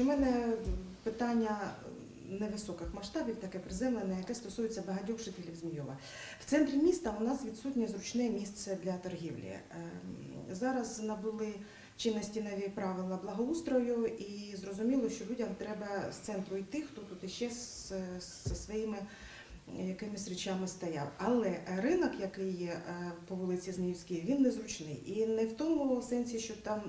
у мене питання невисоких масштабів, таке приземлене, яке стосується багатьох жителів Змійова. В центрі міста у нас відсутнє зручне місце для торгівлі. Ем, Зараз набули чинності нові правила благоустрою, і зрозуміло, що людям треба з центру йти, хто тут іще зі своїми якимись речами стояв. Але ринок, який є е, по вулиці Зміївській, він незручний. І не в тому сенсі, що там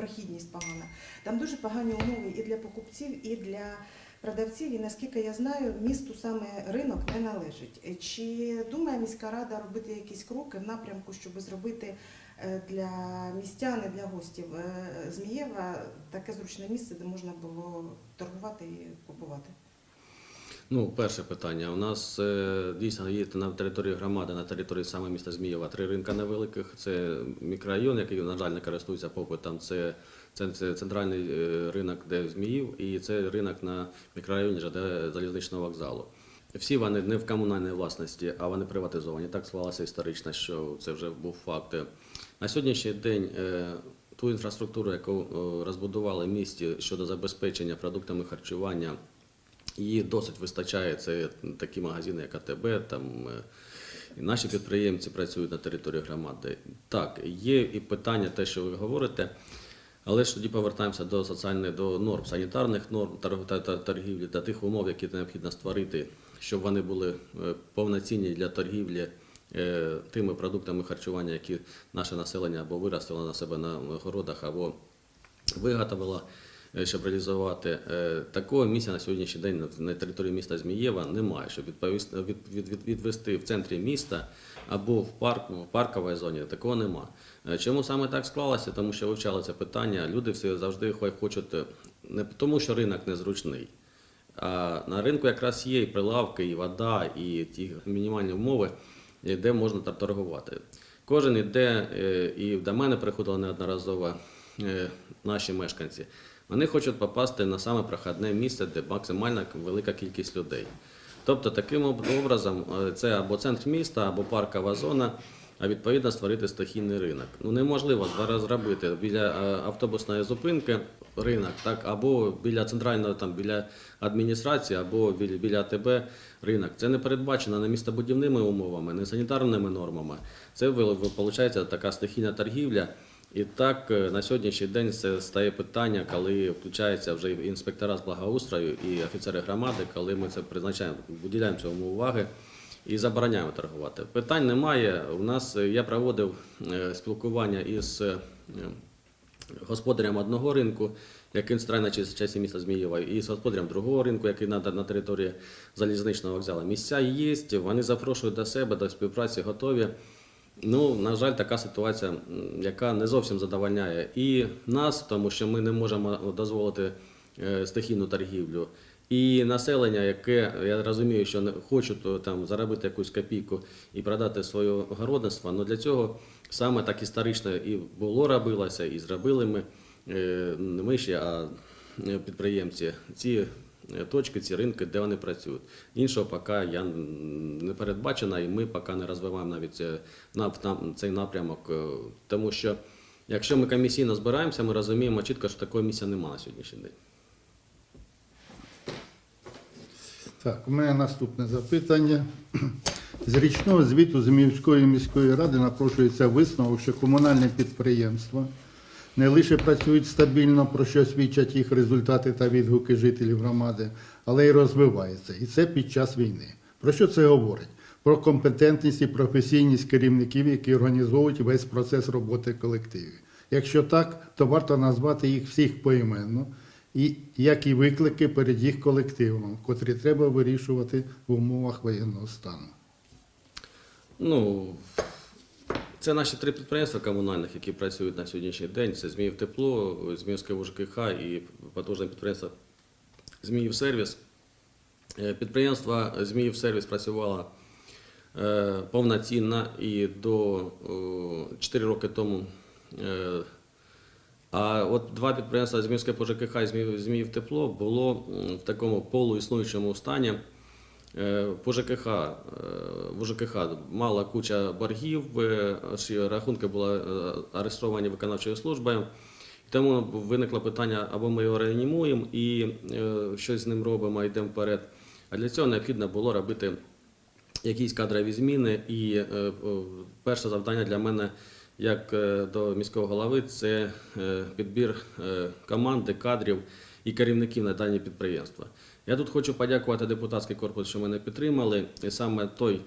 прохідність погана. Там дуже погані умови і для покупців, і для продавців. І наскільки я знаю, місту саме ринок не належить. Чи думає міська рада робити якісь кроки в напрямку, щоб зробити е, для містян і для гостів е, Змієва таке зручне місце, де можна було торгувати і купувати? Ну, перше питання. У нас е, дійсно є на території громади, на території саме міста Змієва три ринка невеликих. Це мікрорайон, який, на жаль, не користується попитом. Це, це, це центральний е, ринок, де Зміїв, і це ринок на мікрорайоні ЖД залізничного вокзалу. Всі вони не в комунальній власності, а вони приватизовані. Так склалося історично, що це вже був факт. На сьогоднішній день е, ту інфраструктуру, яку розбудували в місті щодо забезпечення продуктами харчування, Її досить вистачає. Це такі магазини, як АТБ, там е, і наші підприємці працюють на території громади. Так, є і питання, те, що ви говорите, але ж тоді повертаємося до соціальних до норм, санітарних норм торгівлі та тих умов, які необхідно створити, щоб вони були е, повноцінні для торгівлі е, тими продуктами харчування, які наше населення або виростило на себе на городах, або виготовило, щоб реалізувати. Е, Такого місця на сьогоднішній день на- території міста Змієва немає, щоб відвести в центрі міста або в парк, в парковій зоні. Такого нема. Е, Чому саме так склалося? Тому що вивчали це питання. Люди всі завжди хо- хочуть е, не тому, що ринок незручний. А на ринку якраз є і прилавки, і вода, і ті мінімальні умови, е, де можна торгувати. Кожен іде, е, і до мене приходили неодноразово е, наші мешканці. Вони хочуть попасти на саме проходне місце, де максимальна велика кількість людей. Тобто, таким образом, е, це або центр міста, або паркова зона, а відповідно створити стихійний ринок. Ну неможливо зараз зробити біля е, автобусної зупинки ринок, так або біля центрального там біля адміністрації, або біля, біля АТБ ринок. Це не передбачено не містобудівними умовами, не санітарними нормами. Це виходить така стихійна торгівля. І так е, на сьогоднішній день це стає питання, коли включаються вже інспектора з благоустрою і офіцери громади, коли ми це призначаємо, виділяємо цьому уваги і забороняємо торгувати. Питань немає. У нас е, я проводив е, спілкування із господарем одного ринку, який на часі міста Змієва, і з господарем другого ринку, який на, на території залізничного вокзалу. Місця є, вони запрошують до себе, до співпраці готові. Ну, на жаль, така ситуація, яка не зовсім задовольняє і нас, тому що ми не можемо дозволити е, стихійну торгівлю. І населення, яке я розумію, що не хочуть е, там заробити якусь копійку і продати своє городництво, але для цього саме так історично і було робилося, і зробили ми е, не ми ще, а е, підприємці ці е, точки, ці ринки, де вони працюють. Іншого поки я не передбачено, і ми поки не розвиваємо навіть е, цей напрямок, е, тому що якщо ми комісійно збираємося, ми розуміємо чітко, що такого місця немає на сьогоднішній день. Так, у мене наступне запитання. З річного звіту Зміївської міської ради напрошується висновок, що комунальне підприємства не лише працюють стабільно, про що свідчать їх результати та відгуки жителів громади, але й розвиваються. І це під час війни. Про що це говорить? Про компетентність і професійність керівників, які організовують весь процес роботи колективів. Якщо так, то варто назвати їх всіх поіменно, і як і виклики перед їх колективом, котрі треба вирішувати в умовах воєнного стану. Ну, це наші три підприємства комунальних, які працюють на сьогоднішній день. Це Зміїв Тепло, Зміївське ВЖКХ і потужне підприємство Зміїв Сервіс. Е, Підприємство Зміїв Сервіс працювало е, повноцінно і до 4 роки тому. е, А от два підприємства Зміївське ПЖКХ і Зміїв, Зміїв Тепло було в такому полуіснуючому стані. Е, По ЖКХ, е, в ЖКХ мала куча боргів, е, рахунки були е, арештовані виконавчою службою. Тому виникло питання, або ми його реанімуємо і е, щось з ним робимо, йдемо вперед. А для цього необхідно було робити якісь кадрові зміни. І е, перше завдання для мене, як е, до міського голови, це е, підбір е, команди, кадрів і керівників на дані підприємства. Я тут хочу подякувати депутатський корпус, що мене підтримали. І саме той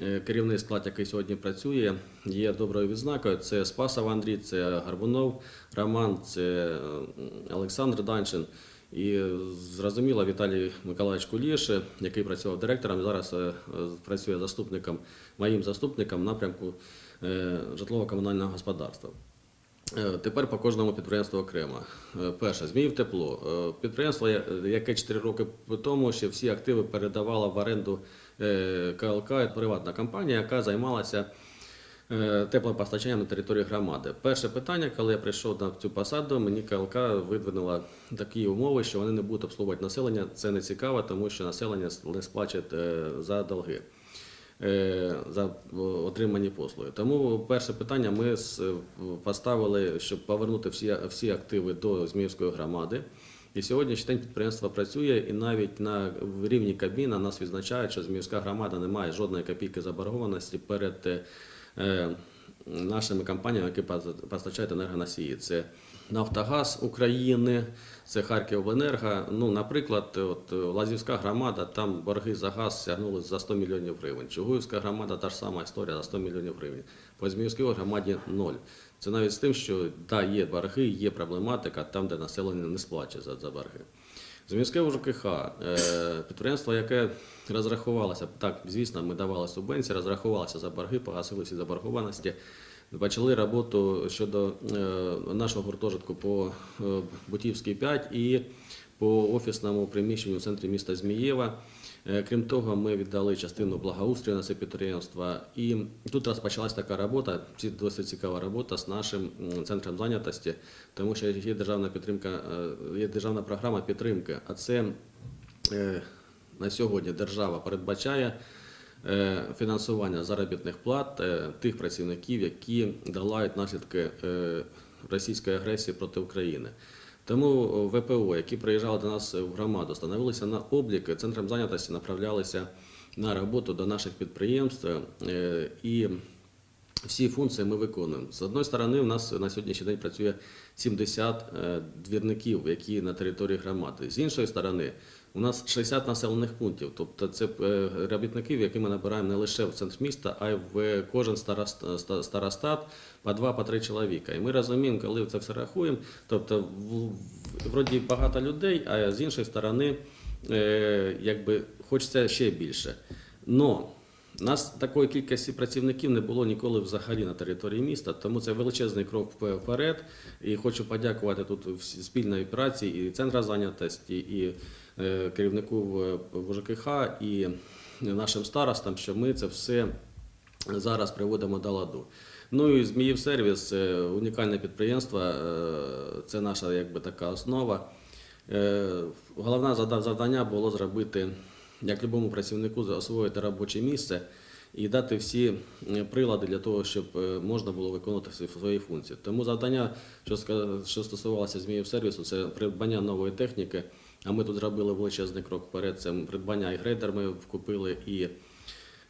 е, керівний склад, який сьогодні працює, є доброю відзнакою. Це Спасов Андрій, це Гарбунов Роман, це Олександр Даншин. І зрозуміло, Віталій Миколаївич Куліш, який працював директором, зараз е, працює заступником, моїм заступником напрямку е, житлово-комунального господарства. Е, Тепер по кожному підприємству окремо. Е, Перше, Зміїв тепло. Е, Підприємство, яке 4 роки тому ще всі активи передавала в оренду КЛК, приватна компанія, яка займалася теплопостачанням на території громади. Перше питання, коли я прийшов на цю посаду, мені КЛК видвинула такі умови, що вони не будуть обслуговувати населення. Це не цікаво, тому що населення не сплачує за долги. Е, За отримані послуги. Тому перше питання ми с- поставили, щоб повернути всі, всі активи до Зміївської громади. І сьогоднішній день підприємство працює, і навіть на рівні Кабміна нас відзначають, що Зміївська громада не має жодної копійки заборгованості перед е, е, нашими компаніями, які постачають енергоносії. Це Нафтогаз України, це Харківобленерго. Ну, наприклад, от Лазівська громада, там борги за газ сягнули за 100 мільйонів гривень. Чугуївська громада та ж сама історія за 100 мільйонів гривень. По Зміївській громаді ноль. Це навіть з тим, що да, є борги, є проблематика там, де населення не сплачує за, за борги. Зміське у ЖКХ, підприємство, яке розрахувалося, так, звісно, ми давали субвенції, розрахувалося за борги, погасили всі заборгованості. Почали роботу щодо е, нашого гуртожитку по е, Бутівській 5 і по офісному приміщенню в центрі міста Змієва. Е, Крім того, ми віддали частину благоустрою на це підприємство. І тут розпочалась така робота, досить цікава робота з нашим центром зайнятості, тому що є державна підтримка, е, є державна програма підтримки, а це е, на сьогодні держава передбачає фінансування заробітних плат тих працівників, які долають наслідки російської агресії проти України. Тому ВПО, які приїжджали до нас в громаду, становилися на облік, центром зайнятості направлялися на роботу до наших підприємств. е, І всі функції ми виконуємо. З одної сторони, у нас на сьогоднішній день працює 70 е, двірників, які на території громади. З іншої сторони, у нас 60 населених пунктів. Тобто це е, робітників, які ми набираємо не лише в центр міста, а й в кожен старостат по два, по три чоловіка. І ми розуміємо, коли це все рахуємо. Тобто, вроді багато людей, а з іншої сторони, е, якби хочеться ще більше. Но нас такої кількості працівників не було ніколи взагалі на території міста, тому це величезний крок вперед. І хочу подякувати тут спільної праці і центра зайнятості, і керівнику в- ЖКХ, і нашим старостам, що ми це все зараз приводимо до ладу. Ну і Зміїв сервіс е, унікальне підприємство, е, це наша якби така основа. Е, Головне завдання було зробити, як любому працівнику, освоїти робоче місце і дати всі е, прилади для того, щоб е, можна було виконувати свої функції. Тому завдання, що стосувалося Зміїв сервісу, це придбання нової техніки. А ми тут зробили величезний крок вперед. Це придбання і грейдер ми купили, і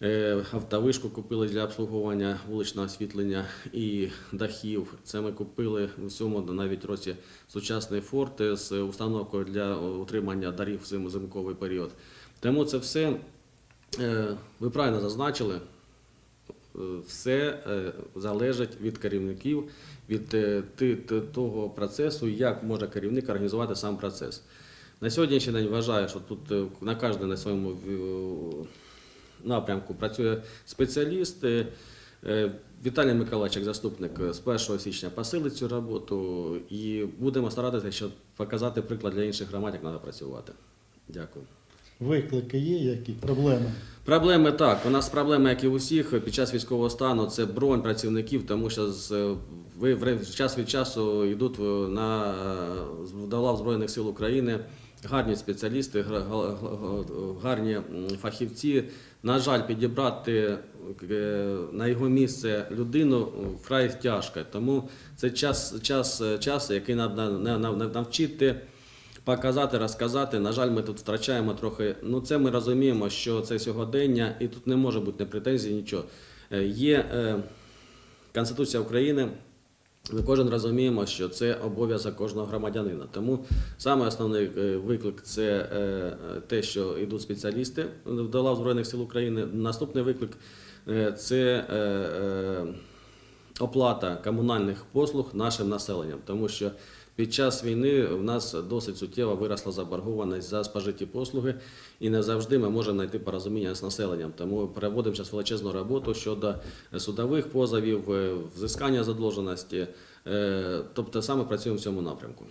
Е, Автовишку купили для обслуговування вуличного освітлення і дахів. Це ми купили в цьому навіть році сучасний форт з установкою для утримання дарів в зим- зимковий період. Тому це все е, ви правильно зазначили. Все е, залежить від керівників, від того процесу, як може керівник організувати сам процес. На сьогоднішній день вважаю, що тут е, на кожен на своєму е, напрямку працює спеціаліст. Е, Віталій Миколаївич, як заступник, з 1 січня посилить цю роботу і будемо старатися, щоб показати приклад для інших громад, як треба працювати. Дякую. Виклики є, які проблеми? Проблеми так. У нас проблеми, як і у всіх, під час військового стану це бронь працівників, тому що з ви час від часу йдуть на е, до лав Збройних сил України гарні спеціалісти, гарні фахівці. На жаль, підібрати е, на його місце людину вкрай тяжко. Тому це час, час, час який треба навчити показати, розказати. На жаль, ми тут втрачаємо трохи. Ну, це ми розуміємо, що це сьогодення, і тут не може бути не претензій, нічого. Е, Є е, Конституція України. Ми кожен розуміємо, що це обов'язок кожного громадянина. Тому саме основний е, виклик це е, те, що йдуть спеціалісти до лав Збройних сил України. Наступний виклик це оплата комунальних послуг нашим населенням, тому що під час війни в нас досить суттєво виросла заборгованість за спожиті послуги, і не завжди ми можемо знайти порозуміння з населенням. Тому проводимо зараз величезну роботу щодо судових позовів, е, взискання задовженості. Е, Тобто саме працюємо в цьому напрямку.